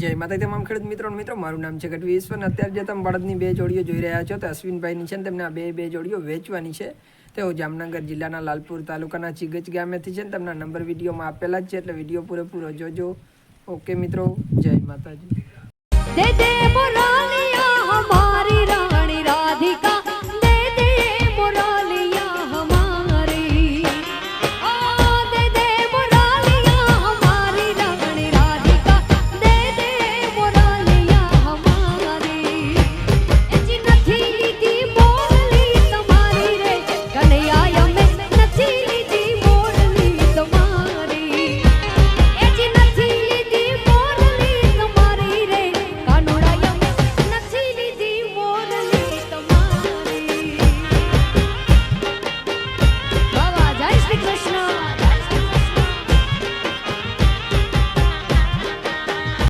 જય માતા તમામ ખેડૂત મિત્રો મિત્રો, મારું નામ છે ગઢવી ઈશ્વર અત્યારે જે તમે બળદની બે જોડીઓ જોઈ રહ્યા છો તો અશ્વિનભાઈની છે ને તેમને આ બે બે જોડીઓ વેચવાની છે. તેઓ જામનગર જિલ્લાના લાલપુર તાલુકાના ચીગજ ગામેથી છે ને તેમના નંબર વિડીયોમાં આપેલા જ છે, એટલે વીડિયો પૂરેપૂરો જોજો. ઓકે મિત્રો, જય માતાજી.